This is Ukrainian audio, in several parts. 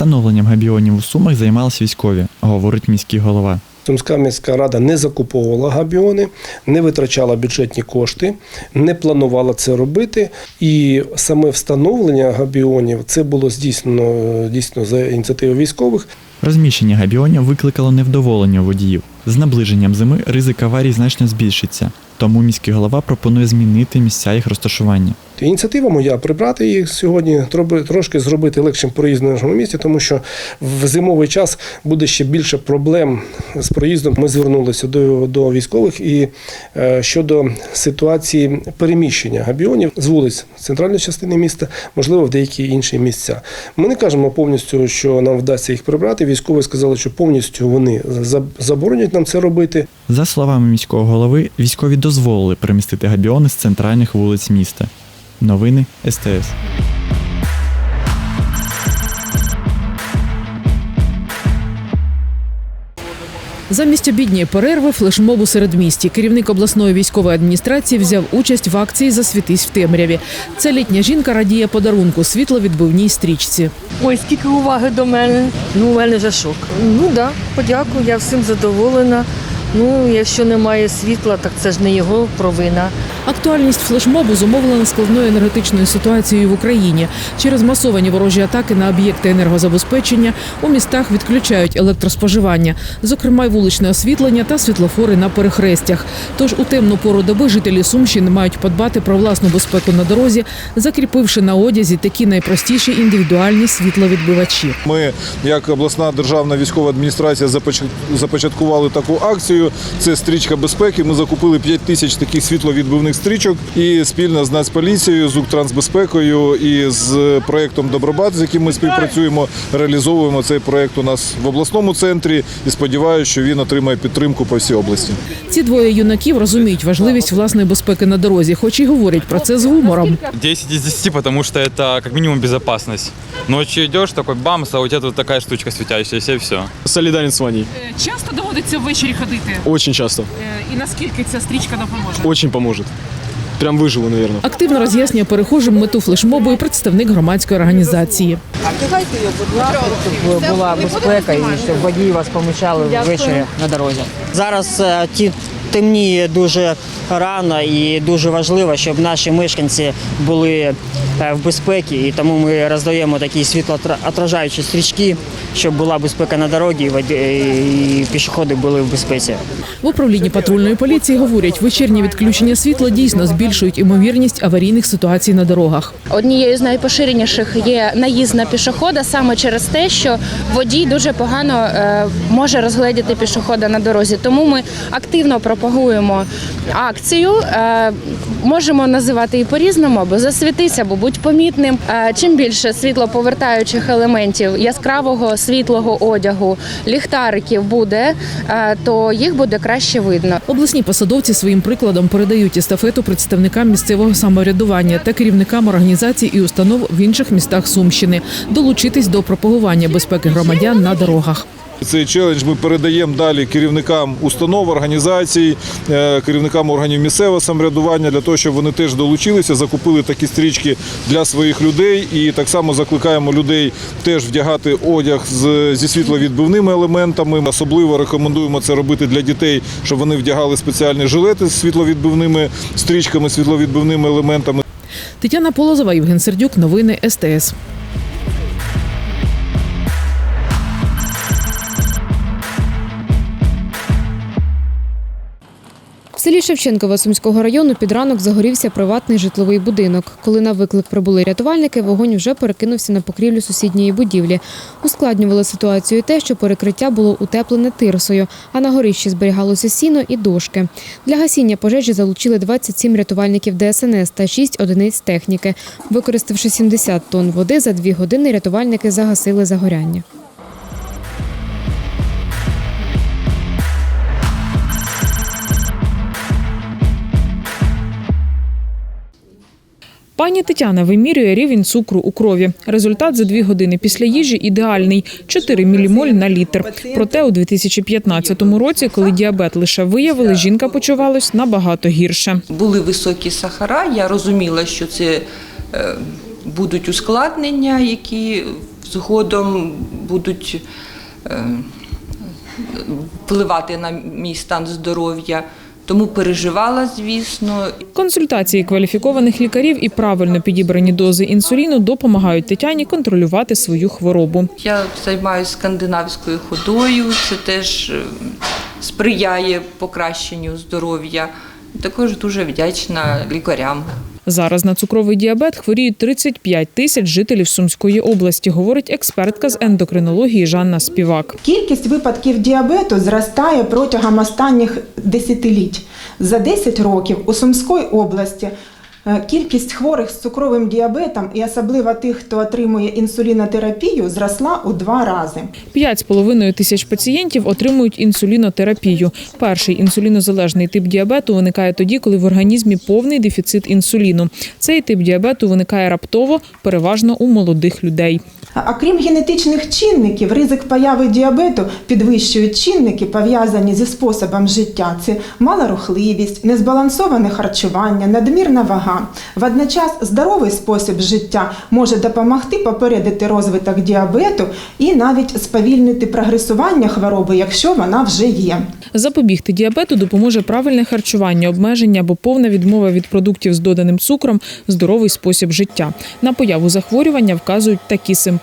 Встановленням габіонів у Сумах займалися військові, говорить міський голова. Сумська міська рада не закуповувала габіони, не витрачала бюджетні кошти, не планувала це робити. І саме встановлення габіонів це було здійснено дійсно за ініціативи військових. Розміщення габіонів викликало невдоволення водіїв. З наближенням зими ризик аварій значно збільшиться, тому міський голова пропонує змінити місця їх розташування. Ініціатива моя прибрати їх сьогодні, трошки зробити легшим проїзд на нашому місті, тому що в зимовий час буде ще більше проблем з проїздом. Ми звернулися до, до військових і е, щодо ситуації переміщення габіонів з вулиць центральної частини міста, можливо, в деякі інші місця. Ми не кажемо повністю, що нам вдасться їх прибрати. Військові сказали, що повністю вони за- заборонять нам це робити. За словами міського голови, військові дозволили перемістити габіони з центральних вулиць міста. Новини СТС. Замість обідньої перерви флешмобу серед місті керівник обласної військової адміністрації взяв участь в акції Засвітись в темряві. Ця літня жінка радіє подарунку світловідбивній стрічці. Ой, скільки уваги до мене. Ну, у мене вже шок. Ну так, да, подякую, я всім задоволена. Ну, якщо немає світла, так це ж не його провина. Актуальність флешмобу зумовлена складною енергетичною ситуацією в Україні. Через масовані ворожі атаки на об'єкти енергозабезпечення у містах відключають електроспоживання, зокрема й вуличне освітлення та світлофори на перехрестях. Тож у темну пору доби жителі Сумщини мають подбати про власну безпеку на дорозі, закріпивши на одязі такі найпростіші індивідуальні світловідбивачі. Ми, як обласна державна військова адміністрація, започаткували таку акцію. Це стрічка безпеки. Ми закупили 5 тисяч таких світловідбивних стрічок і спільно з Нацполіцією, з Укртрансбезпекою і з проєктом Добробат, з яким ми співпрацюємо, реалізовуємо цей проєкт у нас в обласному центрі і сподіваюся, що він отримає підтримку по всій області. Ці двоє юнаків розуміють важливість власної безпеки на дорозі, хоч і говорять про це з гумором. 10 из 10, потому что это как минимум безопасность. Ночью идешь, такой бамс, а у тебя тут такая штучка светящаяся, и все. Солідарен з Ваней. Часто доводиться ввечері ходити, Очень часто. Е, і наскільки ця стрічка допоможе? Очень поможет. Прям виживу, наверное. Активно роз'яснює перехожим мету флешмобу і представник громадської організації. щоб була безпека і щоб водії вас помічали ввечері на дорозі. Зараз е, ті темніє дуже рано і дуже важливо, щоб наші мешканці були е, в безпеці, і тому ми роздаємо такі світлоотражаючі стрічки, щоб була безпека на дорозі і пішоходи були в безпеці. В управлінні патрульної поліції говорять, вечірні відключення світла дійсно збільшують імовірність аварійних ситуацій на дорогах. Однією з найпоширеніших є наїзд на пішохода саме через те, що водій дуже погано е, може розгледіти пішохода на дорозі. Тому ми активно пропагуємо акцію. Е, можемо називати і по-різному, або засвітися, або будь помітним. Е, чим більше світлоповертаючих елементів, яскравого світлого одягу, ліхтариків буде, е, то їх буде краще видно. Обласні посадовці своїм прикладом передають естафету представникам місцевого самоврядування та керівникам організацій і установ в інших містах Сумщини долучитись до пропагування безпеки громадян на дорогах. Цей челендж ми передаємо далі керівникам установ, організацій, е, керівникам органів місцевого самоврядування для того, щоб вони теж долучилися, закупили такі стрічки для своїх людей. І так само закликаємо людей теж вдягати одяг зі світловідбивними елементами. Особливо рекомендуємо це робити для дітей, щоб вони вдягали спеціальні жилети з світловідбивними стрічками, світловідбивними елементами. Тетяна Полозова, Євген Сердюк, новини СТС. В селі Шевченково Сумського району під ранок загорівся приватний житловий будинок. Коли на виклик прибули рятувальники, вогонь вже перекинувся на покрівлю сусідньої будівлі. Ускладнювало ситуацію те, що перекриття було утеплене тирсою, а на горищі зберігалося сіно і дошки. Для гасіння пожежі залучили 27 рятувальників ДСНС та 6 одиниць техніки. Використавши 70 тонн води, за дві години рятувальники загасили загоряння. Пані Тетяна вимірює рівень цукру у крові. Результат за дві години після їжі ідеальний 4 мілімоль на літр. Проте у 2015 році, коли діабет лише виявили, жінка почувалась набагато гірше. були високі сахара. Я розуміла, що це е, будуть ускладнення, які згодом будуть е, впливати на мій стан здоров'я. Тому переживала, звісно. Консультації кваліфікованих лікарів і правильно підібрані дози інсуліну допомагають Тетяні контролювати свою хворобу. Я займаюся скандинавською ходою, це теж е, сприяє покращенню здоров'я. Також дуже вдячна лікарям. Зараз на цукровий діабет хворіють 35 тисяч жителів Сумської області, говорить експертка з ендокринології Жанна Співак. Кількість випадків діабету зростає протягом останніх десятиліть. За 10 років у Сумській області кількість хворих з цукровим діабетом і особливо тих, хто отримує інсулінотерапію, зросла у два рази. 5,5 тисяч пацієнтів отримують інсулінотерапію. Перший інсулінозалежний тип діабету виникає тоді, коли в організмі повний дефіцит інсуліну. Цей тип діабету виникає раптово, переважно у молодих людей. А крім генетичних чинників, ризик появи діабету підвищують чинники, пов'язані зі способом життя. Це малорухливість, незбалансоване харчування, надмірна вага. Водночас здоровий спосіб життя може допомогти попередити розвиток діабету і навіть сповільнити прогресування хвороби, якщо вона вже є. Запобігти діабету допоможе правильне харчування, обмеження або повна відмова від продуктів з доданим цукром, здоровий спосіб життя. На появу захворювання вказують такі симптоми.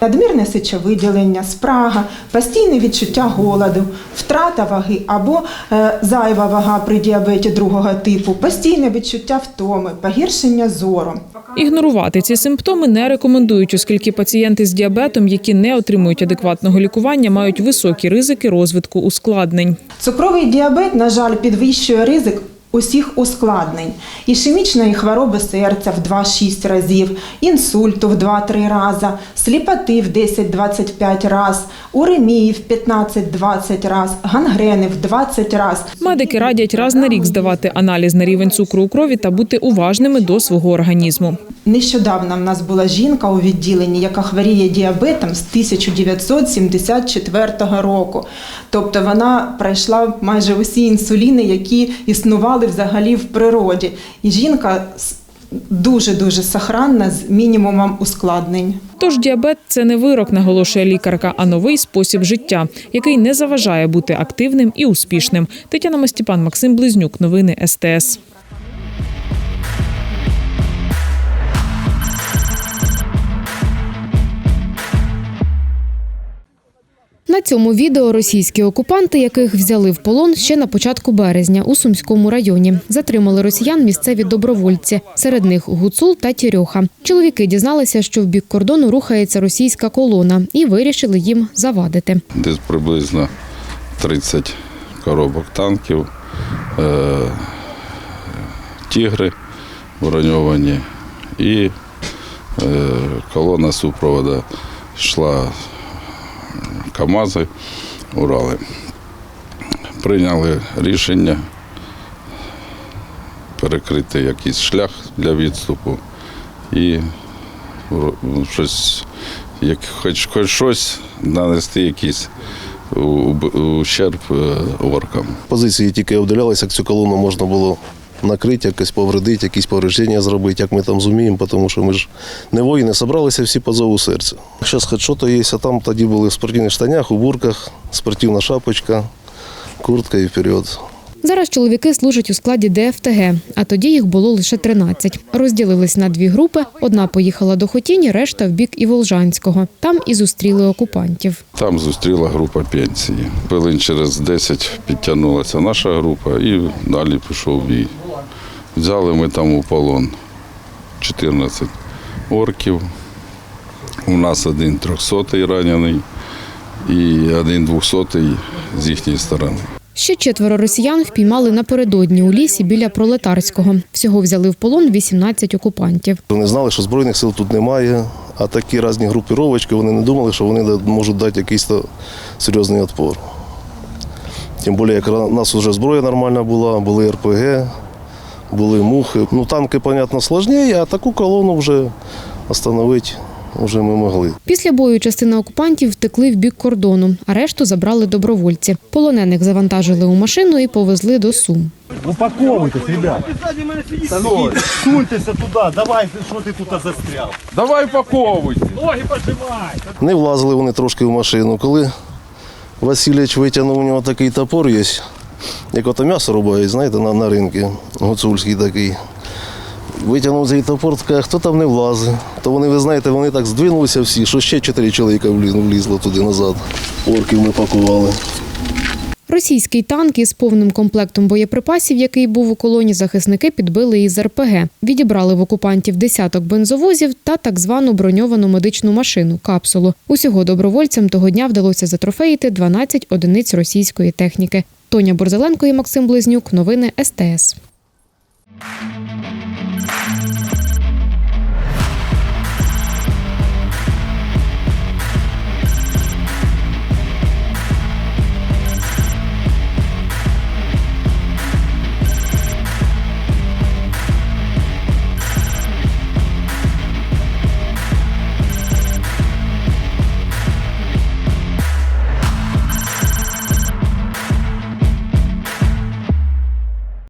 Надмірне сечовиділення, спрага, постійне відчуття голоду, втрата ваги або е, зайва вага при діабеті другого типу, постійне відчуття втоми, погіршення зору. Ігнорувати ці симптоми не рекомендують, оскільки пацієнти з діабетом, які не отримують адекватного лікування, мають високі ризики розвитку ускладнень. Цукровий діабет, на жаль, підвищує ризик усіх ускладнень. Ішемічної хвороби серця в 2-6 разів, інсульту в 2-3 рази, сліпоти в 10-25 раз, уремії в 15-20 раз, гангрени в 20 раз. Медики радять раз на рік здавати аналіз на рівень цукру у крові та бути уважними до свого організму. Нещодавно в нас була жінка у відділенні, яка хворіє діабетом з 1974 року. Тобто вона пройшла майже усі інсуліни, які існували взагалі в природі. І жінка дуже-дуже сохранна з мінімумом ускладнень. Тож діабет це не вирок, наголошує лікарка, а новий спосіб життя, який не заважає бути активним і успішним. Тетяна Мастіпан, Максим Близнюк. Новини СТС. На цьому відео російські окупанти, яких взяли в полон ще на початку березня у Сумському районі, затримали росіян місцеві добровольці. Серед них Гуцул та Тірьоха. Чоловіки дізналися, що в бік кордону рухається російська колона, і вирішили їм завадити. десь приблизно 30 коробок танків, е, тігри броньовані і е, колона супроводу йшла КАМАЗи, Урали. Прийняли рішення перекрити якийсь шлях для відступу і щось, як, хоч, хоч щось нанести якийсь ущерб е, оркам. Позиції тільки обдивлялися, як цю колону можна було накрити, якось повредити, якісь повреждення зробити, як ми там зуміємо, тому що ми ж не воїни, зібралися всі по зову серця. Зараз хоч що то є, а там тоді були в спортивних штанях, у бурках, спортивна шапочка, куртка і вперед. Зараз чоловіки служать у складі ДФТГ, а тоді їх було лише 13. Розділились на дві групи. Одна поїхала до Хотіні, решта в бік Іволжанського. Там і зустріли окупантів. Там зустріла група пенсії. Хвилин через 10 підтягнулася наша група і далі пішов бій. Взяли ми там у полон 14 орків. У нас один 300-й ранений і один 200-й з їхньої сторони. Ще четверо росіян впіймали напередодні у лісі біля Пролетарського. Всього взяли в полон 18 окупантів. Вони знали, що Збройних сил тут немає, а такі різні групіровочки, вони не думали, що вони можуть дати якийсь серйозний відпор. Тим більше, як у нас вже зброя нормальна була, були РПГ, були мухи. Ну, танки, понятно, складніше, а таку колону вже остановити вже ми могли. Після бою частина окупантів втекли в бік кордону, а решту забрали добровольці. Полонених завантажили у машину і повезли до Сум. Упаковуйтесь, ребят. Суньтеся туди, давай, що ти тут застряв. Давай упаковуйте. Ноги поджимай. Не влазили вони трошки в машину. Коли Васильович витягнув у нього такий топор є, як ото м'ясо рубають, знаєте, на, на ринку, гуцульський такий. Витягнув з топор, каже, хто там не влазить. То вони, ви знаєте, вони так здвинулися всі, що ще чотири чоловіка влізло туди назад. Орків ми пакували. Російський танк із повним комплектом боєприпасів, який був у колоні, захисники підбили із РПГ. Відібрали в окупантів десяток бензовозів та так звану броньовану медичну машину капсулу. Усього добровольцям того дня вдалося затрофеїти 12 одиниць російської техніки. Тоня Борзеленко і Максим Близнюк. Новини СТС.